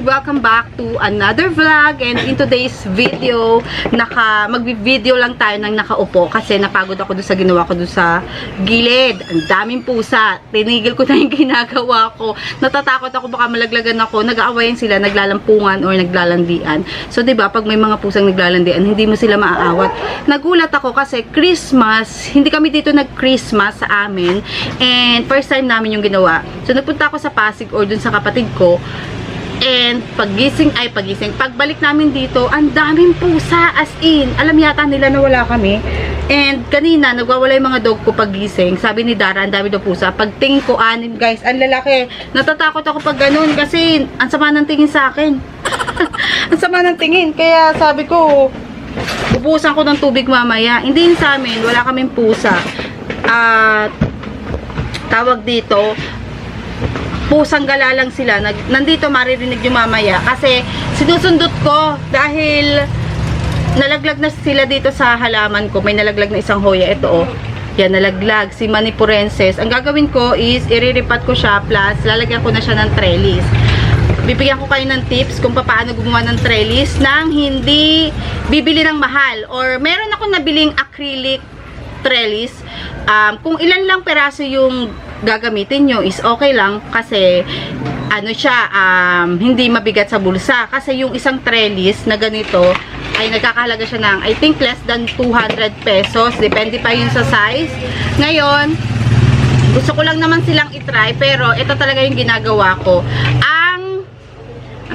and welcome back to another vlog. And in today's video naka magvi-video lang tayo ng nakaupo kasi napagod ako doon sa ginawa ko doon sa gilid. Ang daming pusa. Tinigil ko na yung ginagawa ko. Natatakot ako baka malaglagan ako. Nag-aawayan sila naglalampungan or naglalandian. So 'di ba pag may mga pusang naglalandian hindi mo sila maaawat. Nagulat ako kasi Christmas hindi kami dito nag-Christmas sa amin. And first time namin yung ginawa. So nagpunta ako sa Pasig or dun sa kapatid ko And pagising ay pagising, pagbalik namin dito, ang daming pusa as in. Alam yata nila na wala kami. And kanina nagwawala yung mga dog ko pagising. Sabi ni Dara, ang dami daw pusa. Pagtingin ko anim, guys, ang lalaki. Natatakot ako pag ganun kasi ang sama ng tingin sa akin. ang sama ng tingin. Kaya sabi ko, bubusan ko ng tubig mamaya. Hindi yun sa amin, wala kaming pusa. At tawag dito, pusang gala lang sila. Nag, nandito maririnig yung mamaya. Kasi sinusundot ko dahil nalaglag na sila dito sa halaman ko. May nalaglag na isang hoya. Ito oh. Yan, nalaglag. Si Manipurenses. Ang gagawin ko is, iriripat ko siya plus lalagyan ko na siya ng trellis. Bibigyan ko kayo ng tips kung paano gumawa ng trellis nang hindi bibili ng mahal. Or meron ako nabiling acrylic trellis. Um, kung ilan lang peraso yung gagamitin nyo is okay lang kasi ano siya, um, hindi mabigat sa bulsa. Kasi yung isang trellis na ganito ay nagkakahalaga siya ng I think less than 200 pesos. Depende pa yun sa size. Ngayon, gusto ko lang naman silang itry pero ito talaga yung ginagawa ko. Ang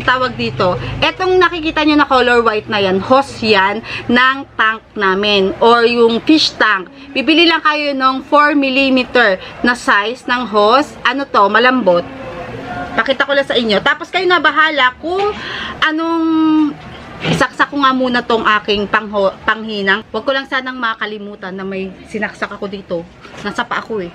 tawag dito, etong nakikita nyo na color white na yan, hose yan ng tank namin or yung fish tank. Bibili lang kayo ng 4mm na size ng hose. Ano to, malambot. Pakita ko lang sa inyo. Tapos kayo na bahala kung anong isaksak ko nga muna tong aking pangho, panghinang. Huwag ko lang sanang makalimutan na may sinaksak ako dito. Nasa pa ako eh.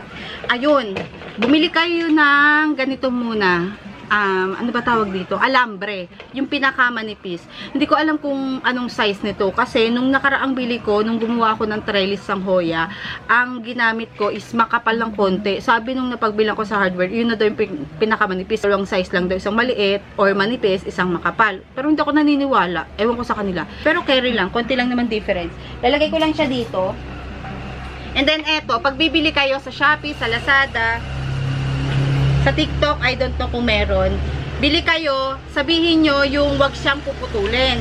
Ayun, bumili kayo ng ganito muna um, ano ba tawag dito? Alambre. Yung pinakamanipis. Hindi ko alam kung anong size nito. Kasi nung nakaraang bili ko, nung gumawa ako ng trellis sang hoya, ang ginamit ko is makapal ng konti. Sabi nung napagbilang ko sa hardware, yun na daw yung pin- pinakamanipis. Yung size lang daw, isang maliit or manipis, isang makapal. Pero hindi ako naniniwala. Ewan ko sa kanila. Pero carry lang. Konti lang naman difference. Lalagay ko lang siya dito. And then eto, pag bibili kayo sa Shopee, sa Lazada, sa TikTok, I don't know kung meron. Bili kayo, sabihin nyo yung wag siyang puputulin.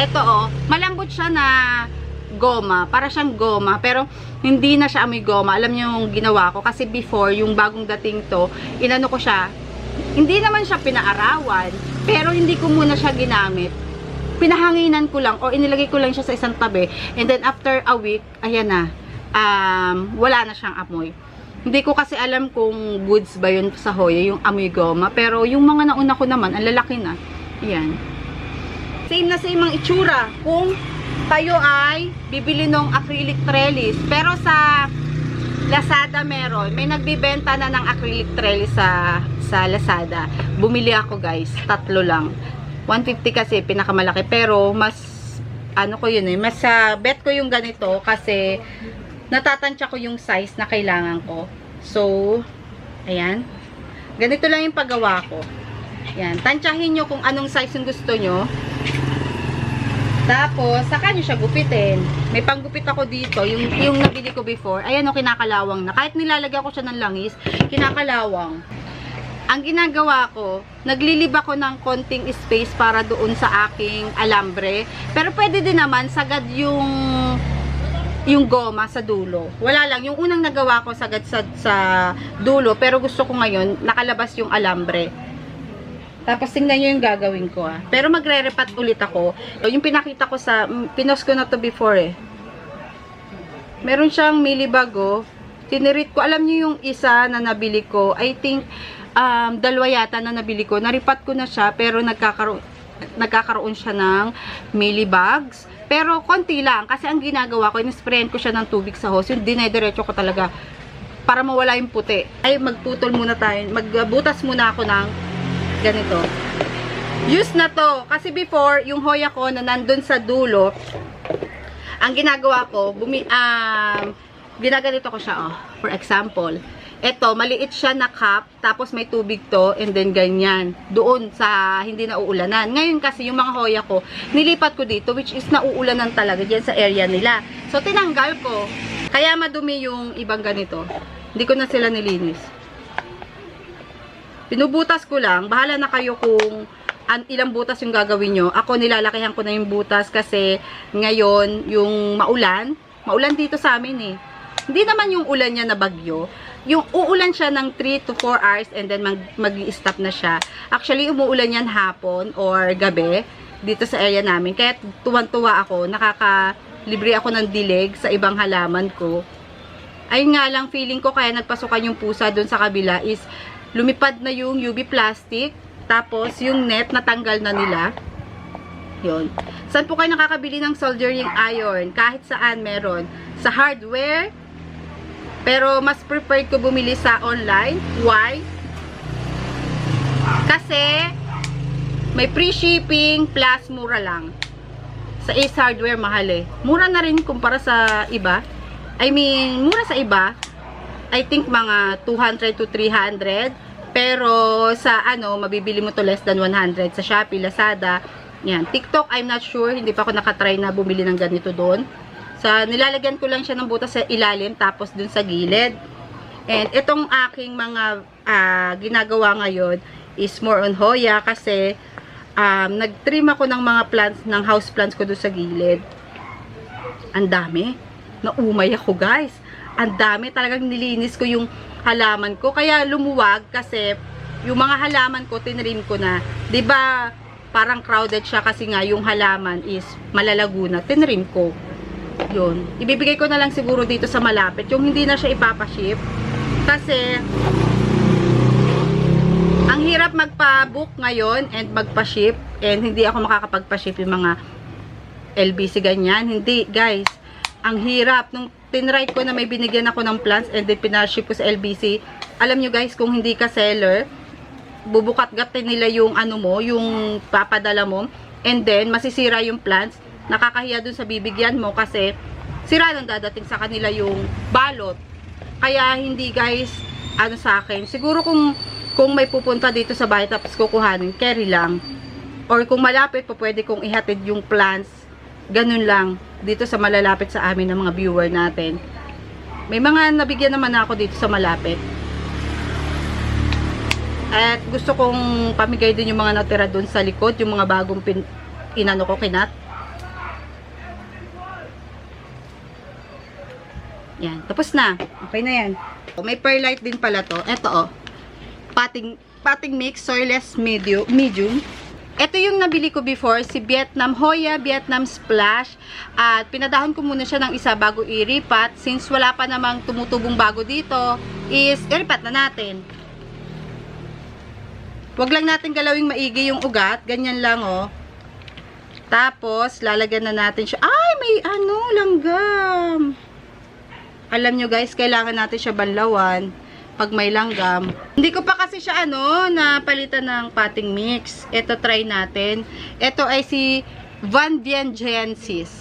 Ito oh, malambot siya na goma. Para siyang goma. Pero hindi na siya amoy goma. Alam niyo yung ginawa ko. Kasi before, yung bagong dating to, inano ko siya. Hindi naman siya pinaarawan. Pero hindi ko muna siya ginamit. Pinahanginan ko lang o inilagay ko lang siya sa isang tabi. And then after a week, ayan na. Um, wala na siyang amoy. Hindi ko kasi alam kung goods ba yun sa Hoya, yung amoy goma. Pero yung mga nauna ko naman, ang lalaki na. Ayan. Same na same ang itsura. Kung tayo ay bibili ng acrylic trellis. Pero sa Lazada meron. May nagbibenta na ng acrylic trellis sa, sa Lazada. Bumili ako guys. Tatlo lang. 150 kasi pinakamalaki. Pero mas ano ko yun eh. Mas uh, bet ko yung ganito kasi natatansya ko yung size na kailangan ko. So, ayan. Ganito lang yung paggawa ko. Ayan. Tansyahin nyo kung anong size yung gusto nyo. Tapos, saka nyo siya gupitin. May panggupit ako dito, yung, yung nabili ko before. Ayan o, kinakalawang na. Kahit nilalagyan ko siya ng langis, kinakalawang. Ang ginagawa ko, naglilib ako ng konting space para doon sa aking alambre. Pero pwede din naman, sagad yung yung goma sa dulo. Wala lang. Yung unang nagawa ko sagad sa, sa dulo, pero gusto ko ngayon, nakalabas yung alambre. Tapos tingnan nyo yung gagawin ko ah. Pero magre-repat ulit ako. Yung pinakita ko sa, mm, pinos ko na to before eh. Meron siyang millibag oh. Tinirit ko. Alam nyo yung isa na nabili ko. I think, um, dalawa yata na nabili ko. Naripat ko na siya, pero nagkakaroon, nagkakaroon siya ng millibags. Pero konti lang. Kasi ang ginagawa ko, inisprayan ko siya ng tubig sa hose. Yung dinediretso ko talaga para mawala yung puti. Ay, magputol muna tayo. Magbutas muna ako ng ganito. Use na to. Kasi before, yung hoya ko na nandun sa dulo, ang ginagawa ko, bumi, um, ginaganito ko siya, oh. For example, Ito, maliit siya na cup, tapos may tubig to, and then ganyan. Doon sa hindi na uulanan. Ngayon kasi, yung mga hoya ko, nilipat ko dito, which is nauulanan talaga dyan sa area nila. So, tinanggal ko. Kaya madumi yung ibang ganito. Hindi ko na sila nilinis. Pinubutas ko lang. Bahala na kayo kung an ilang butas yung gagawin nyo. Ako nilalakihan ko na yung butas kasi ngayon yung maulan. Maulan dito sa amin eh. Hindi naman yung ulan niya na bagyo. Yung uulan siya ng 3 to 4 hours and then mag, mag-stop na siya. Actually, umuulan yan hapon or gabi dito sa area namin. Kaya tuwan-tuwa ako. Nakaka-libre ako ng dilig sa ibang halaman ko. Ayun nga lang, feeling ko kaya nagpasukan yung pusa doon sa kabila is lumipad na yung UV plastic. Tapos, yung net natanggal na nila. Yun. Saan po kayo nakakabili ng soldering iron? Kahit saan meron. Sa hardware. Pero, mas preferred ko bumili sa online. Why? Kasi, may free shipping plus mura lang. Sa Ace Hardware, mahal eh. Mura na rin kumpara sa iba. I mean, mura sa iba. I think mga 200 to 300. Pero sa ano, mabibili mo to less than 100 sa Shopee, Lazada. Yan. TikTok, I'm not sure. Hindi pa ako nakatry na bumili ng ganito doon. Sa nilalagyan ko lang siya ng butas sa ilalim tapos dun sa gilid. And itong aking mga ah, ginagawa ngayon is more on Hoya kasi um, nag-trim ako ng mga plants, ng house plants ko doon sa gilid. Ang dami. Naumay ako guys. Ang dami. Talagang nilinis ko yung halaman ko. Kaya lumuwag kasi yung mga halaman ko, tinrim ko na. ba parang crowded siya kasi nga yung halaman is malalago na. Tinrim ko. Yun. Ibibigay ko na lang siguro dito sa malapit. Yung hindi na siya ipapaship. Kasi ang hirap magpa-book ngayon and magpa-ship and hindi ako makakapagpa-ship yung mga LBC ganyan. Hindi, guys. Ang hirap. Nung tinry ko na may binigyan ako ng plants and then pinaship ko sa LBC, alam nyo guys, kung hindi ka seller, bubukat-gatin nila yung ano mo, yung papadala mo, and then masisira yung plants, nakakahiya dun sa bibigyan mo kasi sira nang dadating sa kanila yung balot. Kaya hindi guys, ano sa akin, siguro kung kung may pupunta dito sa bahay tapos kukuhanin, carry lang. Or kung malapit po, pwede kong ihatid yung plants. Ganun lang. Dito sa malalapit sa amin ng mga viewer natin. May mga nabigyan naman ako dito sa malapit. At gusto kong pamigay din yung mga natira doon sa likod, yung mga bagong pin inano ko kinat. Yan, tapos na. Okay na yan. May perlite din pala to. Ito oh. Pating pating mix soilless medium, medium. Ito yung nabili ko before, si Vietnam Hoya Vietnam Splash. At pinadahon ko muna siya ng isa bago iripat. Since wala pa namang tumutubong bago dito, is iripat na natin. Huwag lang natin galawing maigi yung ugat. Ganyan lang, oh. Tapos, lalagyan na natin siya. Ay, may ano, langgam. Alam nyo guys, kailangan natin siya banlawan pag may langgam. Hindi ko pa kasi siya ano, napalitan ng pating mix. Ito, try natin. Ito ay si Van Viengensis.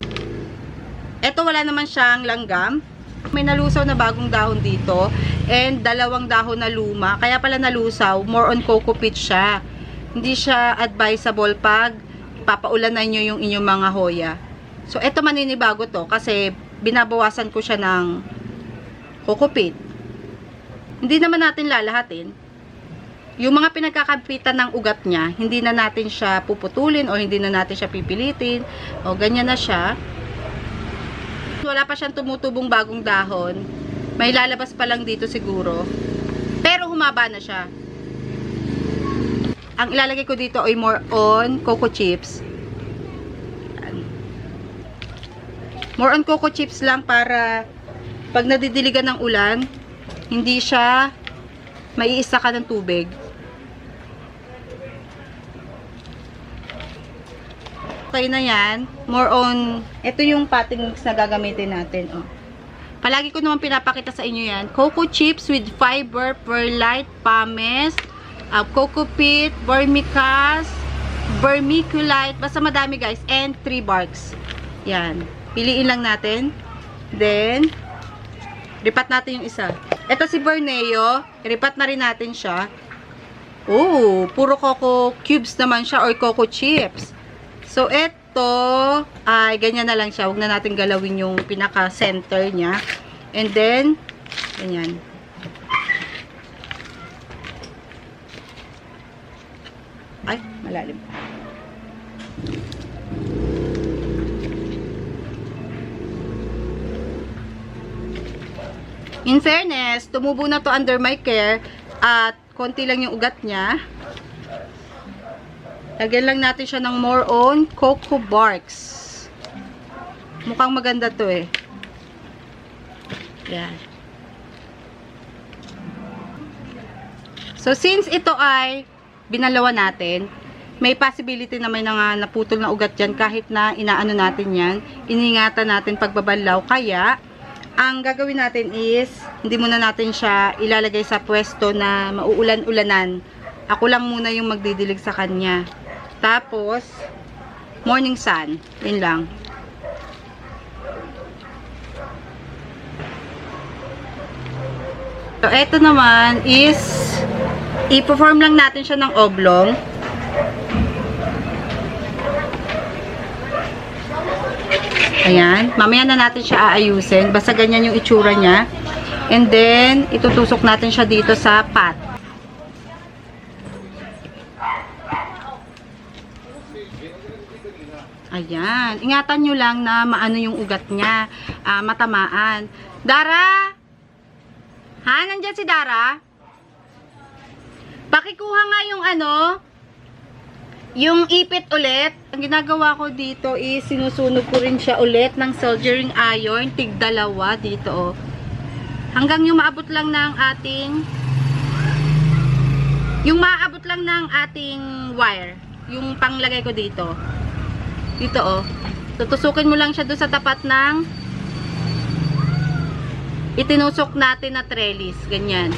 Ito, wala naman siyang langgam. May nalusaw na bagong dahon dito. And dalawang dahon na luma. Kaya pala nalusaw, more on coco peat siya. Hindi siya advisable pag papaulanan nyo yung inyong mga hoya. So, ito maninibago to kasi binabawasan ko siya ng peat. Hindi naman natin lalahatin. Yung mga pinagkakapitan ng ugat niya, hindi na natin siya puputulin o hindi na natin siya pipilitin o ganyan na siya. Wala pa siyang tumutubong bagong dahon. May lalabas pa lang dito siguro. Pero humaba na siya. Ang ilalagay ko dito ay more on coco chips. More on coco chips lang para pag nadidiligan ng ulan, hindi siya maiisa ka ng tubig. Okay na yan. More on, ito yung potting mix na gagamitin natin. Oh. Palagi ko naman pinapakita sa inyo yan. Coco chips with fiber, perlite, pumice, uh, coco peat, vermicast, vermiculite, basta madami guys, and tree barks. Yan. Piliin lang natin. Then, Ripat natin yung isa. Ito si Borneo. Iripat na rin natin siya. Oh, puro coco cubes naman siya or coco chips. So, ito ay ganyan na lang siya. Huwag na natin galawin yung pinaka-center niya. And then, ganyan. Ay, malalim. In fairness, tumubo na to under my care at konti lang yung ugat niya. Lagyan lang natin siya ng more on cocoa barks. Mukhang maganda to eh. Yan. So, since ito ay binalawa natin, may possibility na may nga naputol na ugat dyan kahit na inaano natin yan. Iningatan natin pagbabalaw. Kaya, ang gagawin natin is, hindi muna natin siya ilalagay sa pwesto na mauulan-ulanan. Ako lang muna yung magdidilig sa kanya. Tapos, morning sun. Yun lang. So, eto naman is, i-perform lang natin siya ng oblong. Ayan. Mamaya na natin siya aayusin. Basta ganyan yung itsura niya. And then, itutusok natin siya dito sa pat. Ayan. Ingatan nyo lang na maano yung ugat niya. ah, matamaan. Dara! Ha? Nandyan si Dara? Pakikuha nga yung ano, yung ipit ulit. Ang ginagawa ko dito is sinusunog ko rin siya ulit ng soldering iron. Tig dalawa dito oh. Hanggang yung maabot lang ng ating yung maabot lang ng ating wire. Yung panglagay ko dito. Dito oh. Tutusukin mo lang siya doon sa tapat ng itinusok natin na trellis. Ganyan.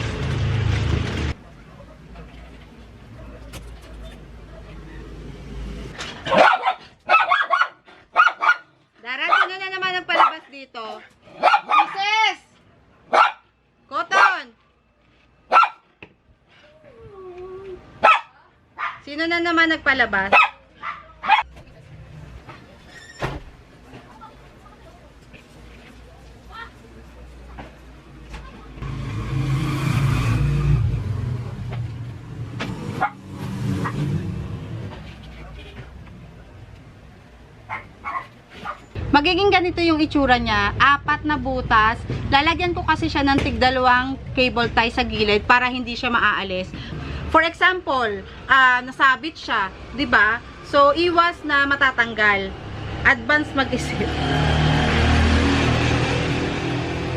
Dara, sino na naman nagpalabas dito? Mrs. Cotton! Sino na naman nagpalabas? Magiging ganito yung itsura niya. Apat na butas. Lalagyan ko kasi siya ng tigdalawang cable tie sa gilid para hindi siya maaalis. For example, ah, nasabit siya, 'di ba? So iwas na matatanggal. Advance mag-isip.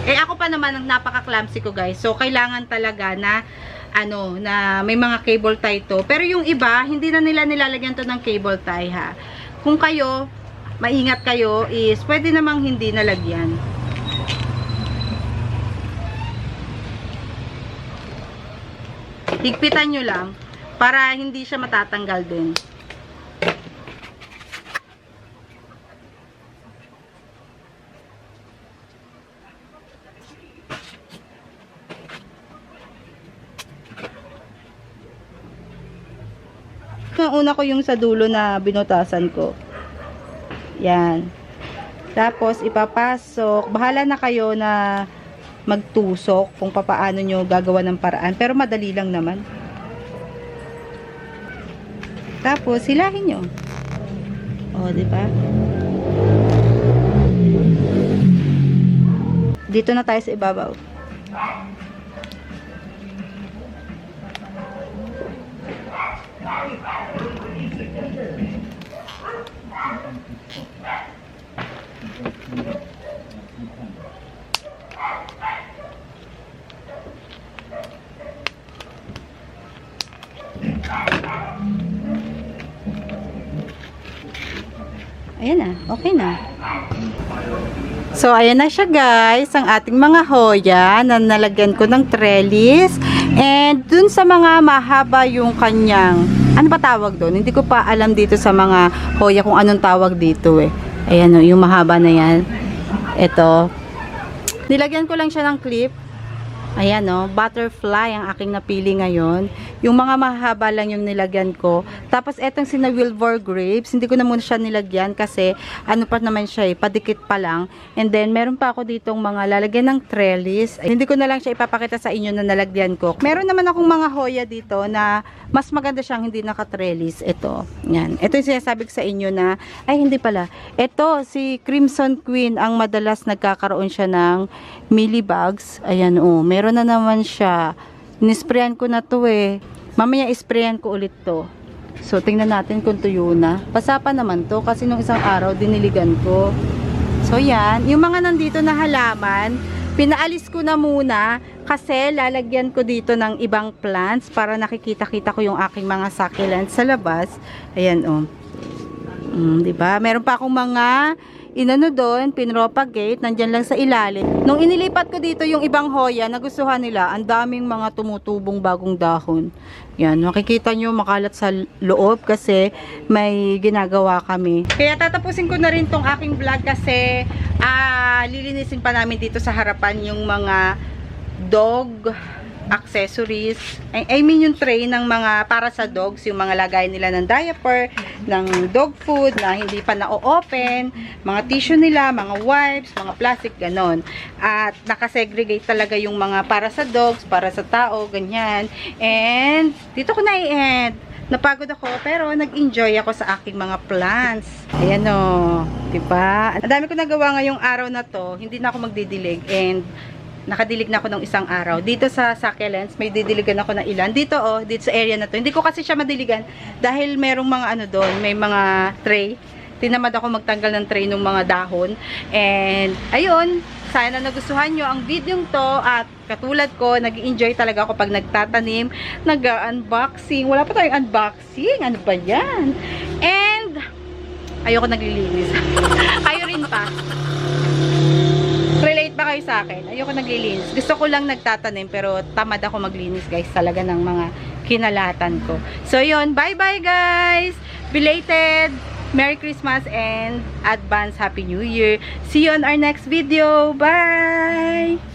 Eh ako pa naman ang napaka-clumsy ko, guys. So kailangan talaga na ano, na may mga cable tie to. Pero yung iba, hindi na nila nilalagyan to ng cable tie ha. Kung kayo, maingat kayo is pwede namang hindi nalagyan. Higpitan nyo lang para hindi siya matatanggal din. Una ko yung sa dulo na binutasan ko. Yan. Tapos, ipapasok. Bahala na kayo na magtusok kung papaano nyo gagawa ng paraan. Pero madali lang naman. Tapos, hilahin nyo. O, di ba? Dito na tayo sa ibabaw. Ayan na, okay na. So, ayan na siya guys, ang ating mga hoya na nalagyan ko ng trellis. And dun sa mga mahaba yung kanyang, ano ba tawag doon? Hindi ko pa alam dito sa mga hoya kung anong tawag dito eh. Ayan o, yung mahaba na yan. Ito. Nilagyan ko lang siya ng clip. Ayan no, butterfly ang aking napili ngayon. Yung mga mahaba lang yung nilagyan ko. Tapos etong sina Wilbur grapes, hindi ko na muna siya nilagyan kasi ano pa naman siya eh, padikit pa lang. And then meron pa ako ditong mga lalagyan ng trellis. Ay, hindi ko na lang siya ipapakita sa inyo na nalagyan ko. Meron naman akong mga hoya dito na mas maganda siyang hindi naka-trellis. Ito, yan. Ito yung sinasabi ko sa inyo na, ay hindi pala. Ito, si Crimson Queen, ang madalas nagkakaroon siya ng millibugs. Ayan, oh. Meron na naman siya. Nisprayan ko na to eh. Mamaya isprayan ko ulit to. So, tingnan natin kung tuyo na. Basa pa naman to kasi nung isang araw diniligan ko. So, yan. Yung mga nandito na halaman, pinaalis ko na muna kasi lalagyan ko dito ng ibang plants para nakikita-kita ko yung aking mga succulents sa labas. Ayan, oh. Mm, 'di ba? Meron pa akong mga inano doon, pinropagate, nandyan lang sa ilalim. Nung inilipat ko dito yung ibang hoya, nagustuhan nila, ang daming mga tumutubong bagong dahon. Yan, makikita nyo makalat sa loob kasi may ginagawa kami. Kaya tatapusin ko na rin tong aking vlog kasi ah, lilinisin pa namin dito sa harapan yung mga dog accessories. I, I mean yung tray ng mga para sa dogs, yung mga lagay nila ng diaper, ng dog food na hindi pa na-open, mga tissue nila, mga wipes, mga plastic, ganon. At nakasegregate talaga yung mga para sa dogs, para sa tao, ganyan. And dito ko na-i-end. Napagod ako, pero nag-enjoy ako sa aking mga plants. Ayan o, diba? Ang dami ko nagawa ngayong araw na to, hindi na ako magdidilig and nakadilig na ako ng isang araw. Dito sa succulents, may didiligan ako ng ilan. Dito oh, dito sa area na to. Hindi ko kasi siya madiligan dahil merong mga ano doon, may mga tray. Tinamad ako magtanggal ng tray ng mga dahon. And ayun, sana nagustuhan nyo ang video to at katulad ko, nag enjoy talaga ako pag nagtatanim, nag-unboxing. Wala pa tayong unboxing. Ano ba yan? And ayoko naglilinis. Kayo rin pa ba kayo sa akin? Ayoko naglilinis. Gusto ko lang nagtatanim pero tamad ako maglinis guys talaga ng mga kinalatan ko. So yun, bye-bye guys! Belated Merry Christmas and advance Happy New Year. See you on our next video. Bye!